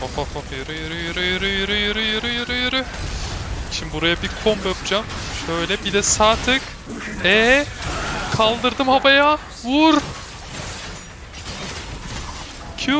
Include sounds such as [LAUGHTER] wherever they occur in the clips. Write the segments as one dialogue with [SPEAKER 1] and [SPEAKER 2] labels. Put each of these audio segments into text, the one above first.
[SPEAKER 1] Hop hop hop yürü yürü yürü yürü yürü yürü yürü yürü yürü. Şimdi buraya bir combo yapacağım. Şöyle bir de sağ tık. E kaldırdım havaya. Vur. Q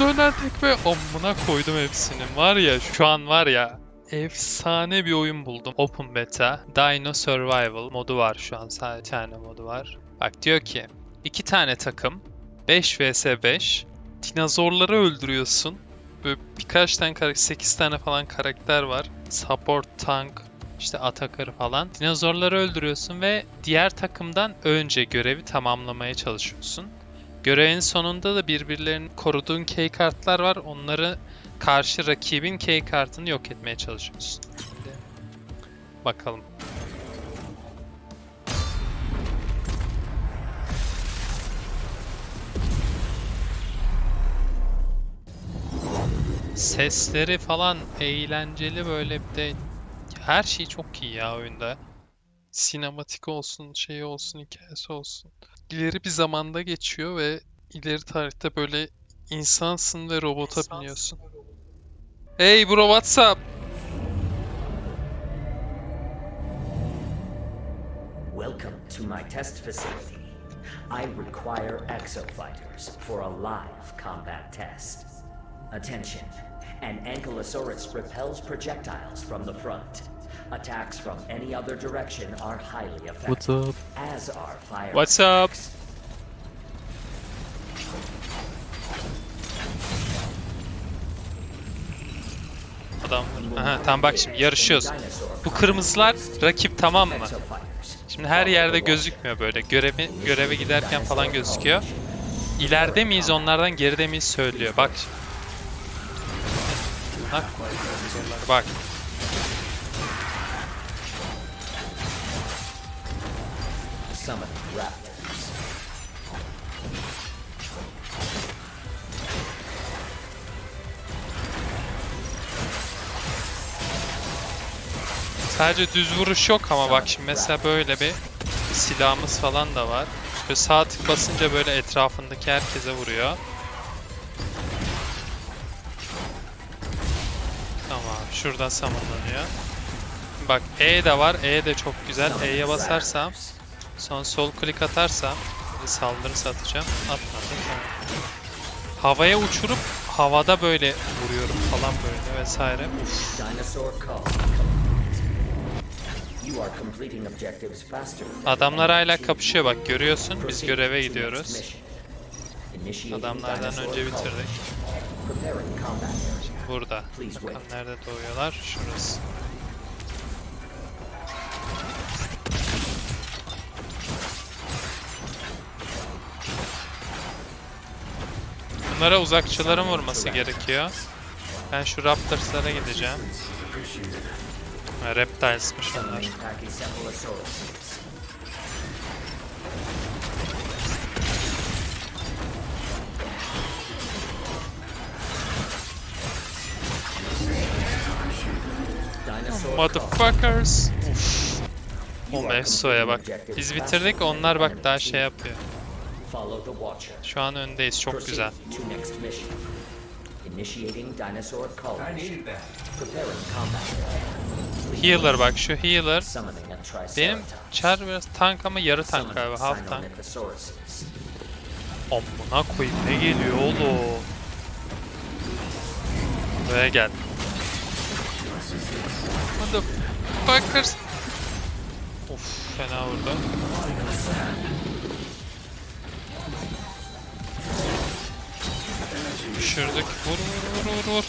[SPEAKER 1] dönen tekme amına koydum hepsinin var ya şu an var ya efsane bir oyun buldum. Open Beta Dino Survival modu var şu an sadece tane modu var. Bak diyor ki iki tane takım 5 vs 5 dinozorları öldürüyorsun. Böyle birkaç tane karakter 8 tane falan karakter var. Support, tank, işte atakır falan. Dinozorları öldürüyorsun ve diğer takımdan önce görevi tamamlamaya çalışıyorsun. Görevin sonunda da birbirlerini koruduğun key kartlar var. Onları karşı rakibin key kartını yok etmeye çalışıyorsun. Bakalım. Sesleri falan eğlenceli böyle bir de her şey çok iyi ya oyunda. Sinematik olsun, şey olsun, hikayesi olsun. İleri bir zamanda geçiyor ve ileri tarihte böyle insansın ve robota biniyorsun. Hey bro what's up?
[SPEAKER 2] Welcome to my test facility. I require exofighters for a live combat test. Attention. An Ankylosaurus repels projectiles from the front. Attacks from any other direction are highly effective.
[SPEAKER 1] What's up?
[SPEAKER 2] As are fire.
[SPEAKER 1] What's up? Adam. Aha, tamam bak şimdi yarışıyoruz. Bu kırmızılar rakip tamam mı? Şimdi her yerde gözükmüyor böyle. Görevi, göreve giderken falan gözüküyor. İleride miyiz onlardan geride miyiz söylüyor. Bak şimdi. Bak. Bak.
[SPEAKER 2] Summon raptors.
[SPEAKER 1] Sadece düz vuruş yok ama bak şimdi mesela böyle bir silahımız falan da var. Böyle sağ tık basınca böyle etrafındaki herkese vuruyor. Şuradan samanlanıyor. Bak E de var. E de çok güzel. E'ye basarsam son sol klik atarsam saldırı atacağım. Atmadım. Havaya uçurup havada böyle vuruyorum falan böyle vesaire. Uf. Adamlar hala kapışıyor bak görüyorsun. Biz göreve gidiyoruz. Adamlardan önce bitirdik. Burada.
[SPEAKER 2] Wait.
[SPEAKER 1] nerede doğuyorlar? Şurası. Bunlara uzakçıların vurması gerekiyor. Ben şu Raptors'lara gideceğim. Ha, Reptiles'mış onlar. motherfuckers. Uf. O bak. Biz bitirdik onlar bak daha şey yapıyor. Şu an öndeyiz çok güzel. Healer bak şu healer. Benim Char biraz tank ama yarı tank galiba half tank. Amına koyayım ne geliyor oğlum. Buraya gel. Motherfuckers. Of fena vurdu. Düşürdük. Vur vur vur vur vur.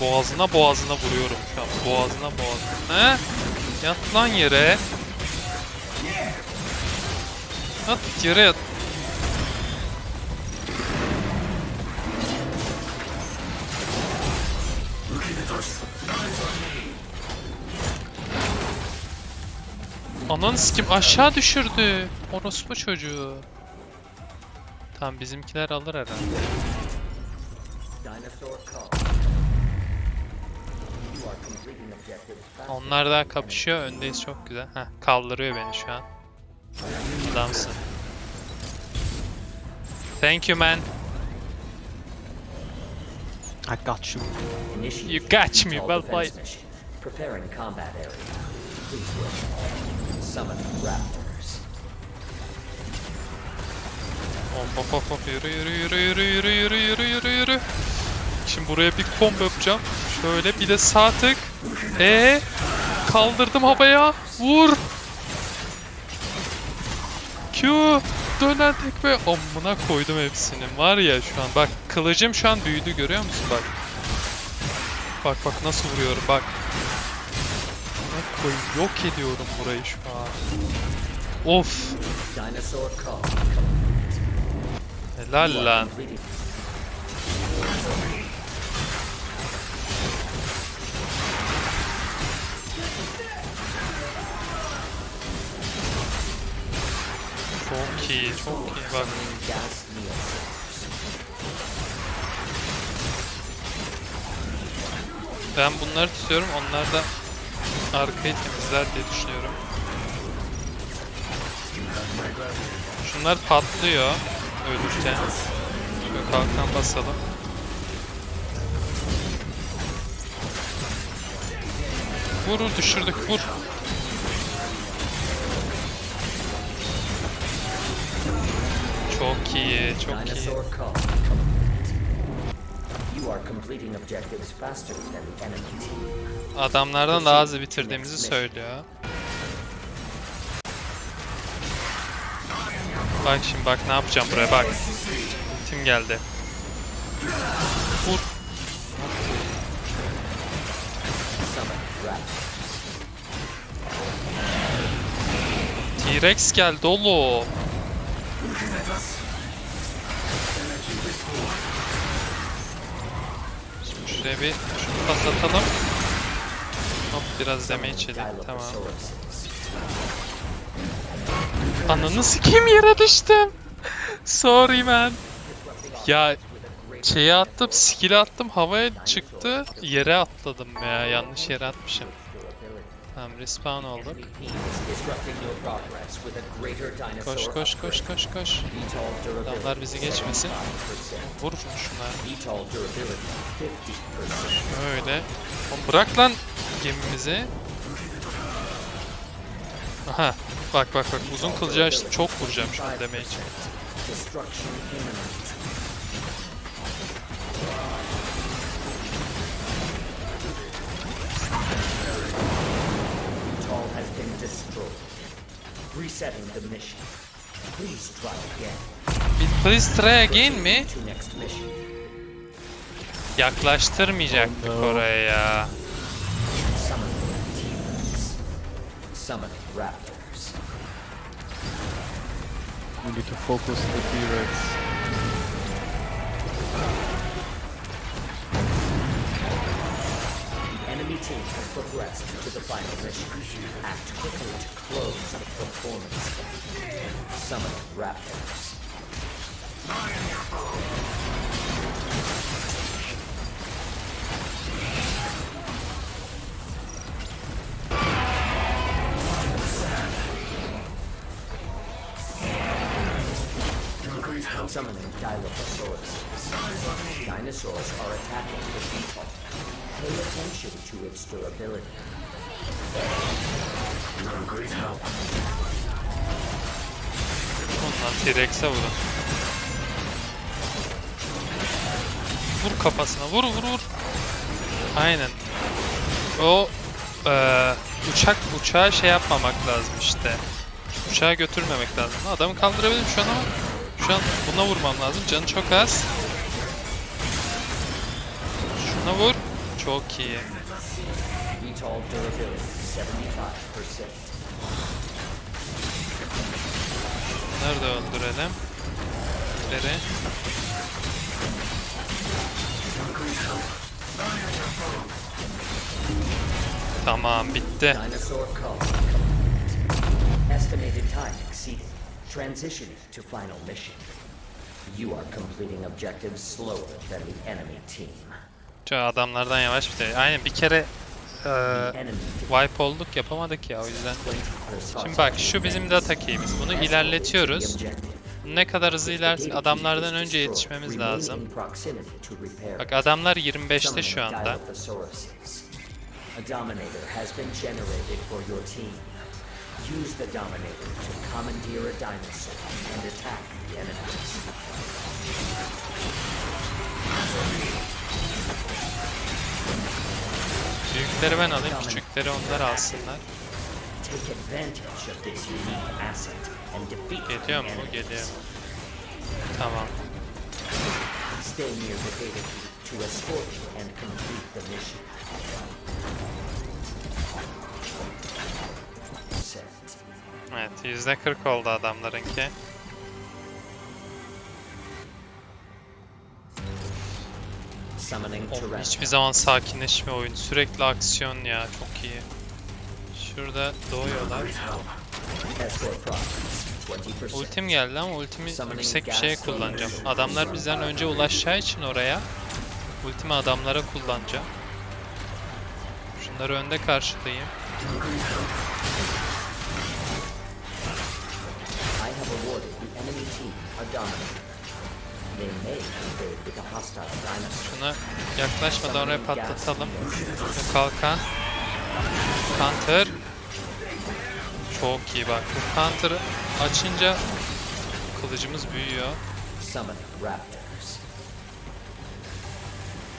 [SPEAKER 1] Boğazına boğazına vuruyorum şu an. Boğazına boğazına. He? Yat lan yere. Yat yere yat. Ananı sikim aşağı düşürdü. Orospu çocuğu. Tamam bizimkiler alır herhalde. Onlar daha kapışıyor. Öndeyiz çok güzel. Heh, kaldırıyor beni şu an. Adamsın. Thank you man.
[SPEAKER 3] I got you.
[SPEAKER 1] You got me, well played.
[SPEAKER 2] Preparing combat area. Please. Summon Raptors.
[SPEAKER 1] Hop hop hop hop yürü yürü yürü yürü yürü yürü yürü yürü yürü. Şimdi buraya bir combo yapacağım. Şöyle bir de sağ tık. E kaldırdım havaya. Vur. Q dönen tekme amına koydum hepsinin var ya şu an bak kılıcım şu an büyüdü görüyor musun bak bak bak nasıl vuruyorum bak koyayım, yok ediyorum burayı şu an of helal lan çok iyi çok iyi bak. Ben bunları tutuyorum. Onlar da arkayı temizler diye düşünüyorum. Şunlar patlıyor ölürken. Şöyle kalkan basalım. Vur vur, düşürdük vur. Çok iyi, çok iyi.
[SPEAKER 2] You are completing objectives faster than the enemy team.
[SPEAKER 1] Adamlardan daha hızlı bitirdiğimizi söylüyor. Bak şimdi bak ne yapacağım buraya bak. Tim geldi. Vur. T-Rex geldi oğlum. Şuraya bir şunu patlatalım. Hop biraz damage yedik tamam. Ananı sikeyim yere düştüm. [LAUGHS] Sorry man. Ya şeyi attım, skill'i attım, havaya çıktı, yere atladım ya, yanlış yere atmışım. Tamam respawn olduk. Koş koş koş koş koş. Adamlar bizi geçmesin. Vur şunlar. Öyle. Bırak lan gemimizi. Aha. Bak bak bak uzun kılıca çok vuracağım şu an
[SPEAKER 2] demek. Destroyed. Resetting the mission. Please try again.
[SPEAKER 1] Bir please try again mi? Yaklaştırmayacaktık
[SPEAKER 3] Oh no.
[SPEAKER 1] oraya ya.
[SPEAKER 2] Summon T-Rex. Summon Raptors.
[SPEAKER 3] We need to focus the T-Rex.
[SPEAKER 2] Summon Raptors. Summoning Dilophosaurus. Dinosaurs are attacking the beetle. Pay attention to its durability.
[SPEAKER 1] Ondan T-Rex'e vurun. Vur kafasına vur vur vur. Aynen. O eee, uçak uçağa şey yapmamak lazım işte. Uçağa götürmemek lazım. Adamı kaldırabilirim şu an ama şu an buna vurmam lazım. Canı çok az. Şuna vur. Çok iyi.
[SPEAKER 2] 75%.
[SPEAKER 1] Nerede öldürelim? Biri. Tamam bitti.
[SPEAKER 2] Estimated time exceeded. Transitioning to final mission. You are completing objectives slower than the enemy team.
[SPEAKER 1] Şu adamlardan yavaş bir Aynen bir kere
[SPEAKER 2] Enemy
[SPEAKER 1] wipe olduk yapamadık ya o yüzden. Şimdi bak şu bizim de atakeyimiz. Bunu ilerletiyoruz. Ne kadar hızlı
[SPEAKER 2] data
[SPEAKER 1] adamlardan önce yetişmemiz lazım. Bak adamlar 25'te
[SPEAKER 2] Summoning
[SPEAKER 1] şu anda.
[SPEAKER 2] Use the Dominator to commandeer a dinosaur and attack the enemies.
[SPEAKER 1] Büyükleri ben alayım, küçükleri onlar alsınlar. Geliyor mu? Geliyor. Tamam. Evet %40 oldu adamlarınki. Oğlum, hiçbir zaman sakinleşmiyor oyun. Sürekli aksiyon ya çok iyi. Şurada doğuyorlar.
[SPEAKER 2] Escort progress. 20%.
[SPEAKER 1] Ultim geldi ama ultimi yüksek bir şeye kullanacağım. Adamlar bizden önce ulaşacağı için oraya ultimi adamlara kullanacağım. Şunları önde karşılayayım.
[SPEAKER 2] I have awarded the enemy team a Dominator.
[SPEAKER 1] Şuna yaklaşmadan oraya patlatalım. Kalkan. Counter. Çok iyi bak. Bu counter'ı açınca kılıcımız büyüyor.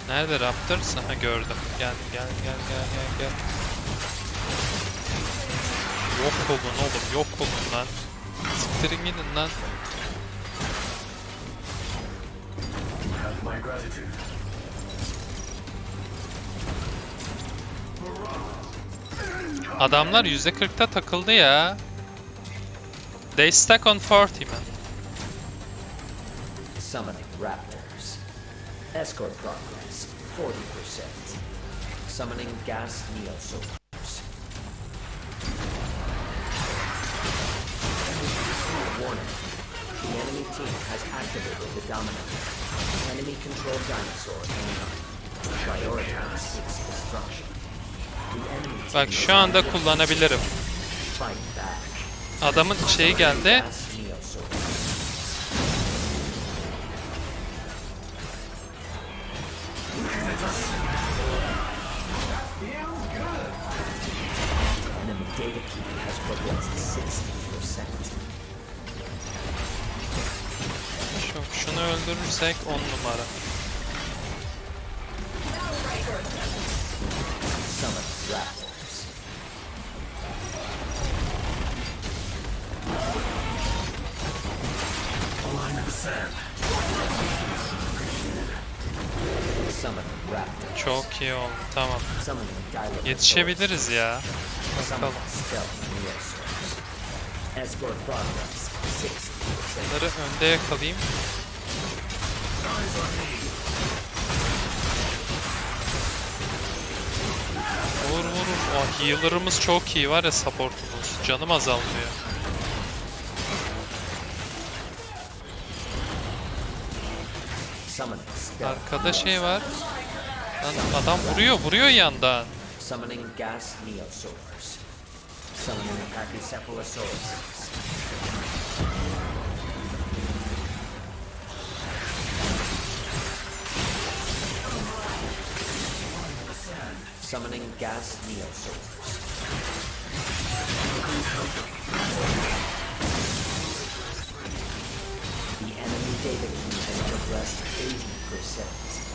[SPEAKER 1] Nerede Raptor? Aha gördüm. Gel gel gel gel gel gel. Yok olun oğlum yok olun lan. Siktirin lan. Adamlar %40'ta takıldı ya. They stack on 40 man.
[SPEAKER 2] Summoning Raptors. Escort progress. 40%. Summoning Gas Neosaurs. The enemy team has activated the Dominator. Enemy controlled dinosaur. Prioritize its destruction. The enemy team
[SPEAKER 1] Bak şu anda kullanabilirim.
[SPEAKER 2] fight back.
[SPEAKER 1] Adamın şeyi geldi.
[SPEAKER 2] Enemy data key has progressed 60%.
[SPEAKER 1] Şu, şunu öldürürsek 10 numara. Çok iyi oldu. Tamam. Yetişebiliriz ya. Bakalım.
[SPEAKER 2] Stealth Neosaurs. Escort progress 60%.
[SPEAKER 1] Bunları önde yakalayayım. Vur vur. Oh, healer'ımız çok iyi var ya supportumuz. Canım azalmıyor. Arkada şey var. Lan adam vuruyor vuruyor yandan.
[SPEAKER 2] Summoning gas neosaurs. Summoning Pachycephalosaurus. Summoning gas neosaurs. The enemy data key has progressed 80%.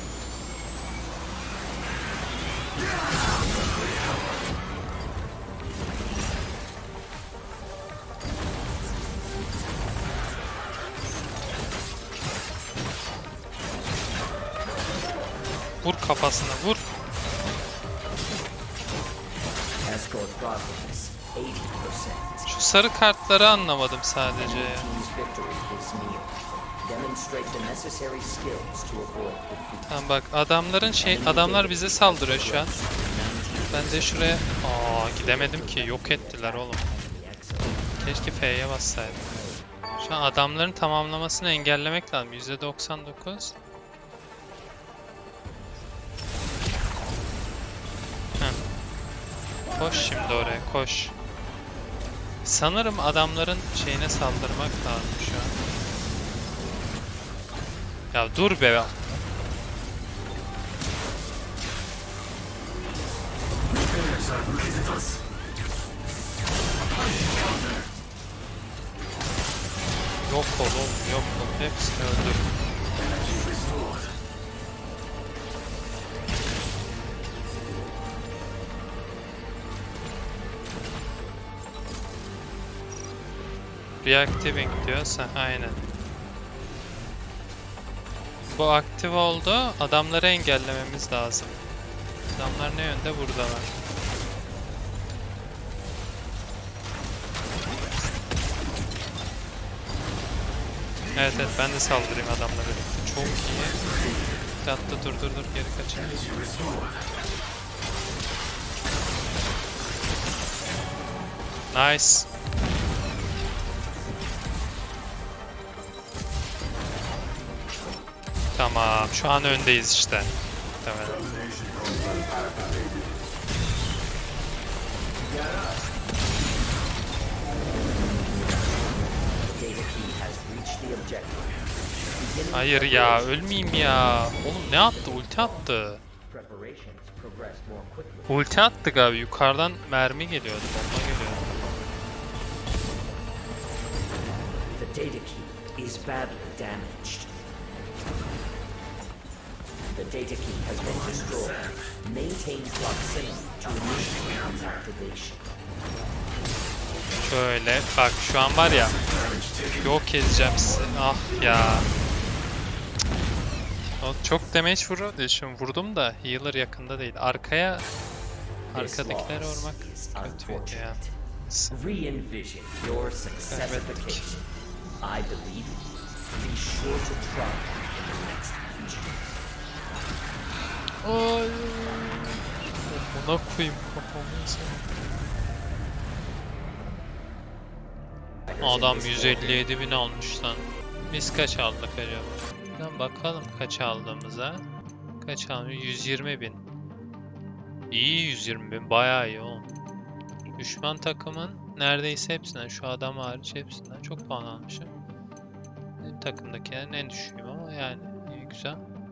[SPEAKER 1] Vur kafasına vur. Sarı kartları anlamadım sadece ya. Tamam bak adamların şey adamlar bize saldırıyor şu an. Ben de şuraya aa gidemedim ki yok ettiler oğlum. Keşke F'ye bassaydım. Şu an adamların tamamlamasını engellemek lazım. %99. Heh. Koş şimdi oraya koş. Sanırım adamların şeyine saldırmak lazım şu an. Ya dur be. Yok ol oğlum yok ol. Hepsini öldür. Reactiving diyorsa aynen. Bu aktif oldu. Adamları engellememiz lazım. Adamlar ne yönde? Buradalar. Evet evet ben de saldırayım adamlara. Çok iyi. Tatlı dur dur dur geri kaçın. Nice. Tamam şu an öndeyiz işte. Muhtemelen. Hayır ya ölmeyeyim ya. Oğlum ne attı? Ulti attı. Ulti attı galiba. Yukarıdan mermi geliyordu. Bomba geliyordu.
[SPEAKER 2] The data key is badly damaged. The data key has been destroyed. Maintain proximity to initiate activation.
[SPEAKER 1] Şöyle bak şu an var ya. Yok edeceğim sizi. Ah ya. O çok damage vuruyordu. Şimdi vurdum da healer yakında değil. Arkaya
[SPEAKER 2] loss
[SPEAKER 1] vurmak kötüydü ya.
[SPEAKER 2] Re-envision your successification. I believe in you. Be sure to try in the next future.
[SPEAKER 1] Ay. Buna koyayım kafamı. Adam 157 bin almış lan. Biz kaç aldık acaba? Lan bakalım kaç aldığımıza. Kaç almış? 120 bin. İyi 120 bin. Bayağı iyi oğlum. Düşman takımın neredeyse hepsinden, şu adam hariç hepsinden çok puan almışım. Benim takımdakilerin en düşüğüm ama yani iyi güzel.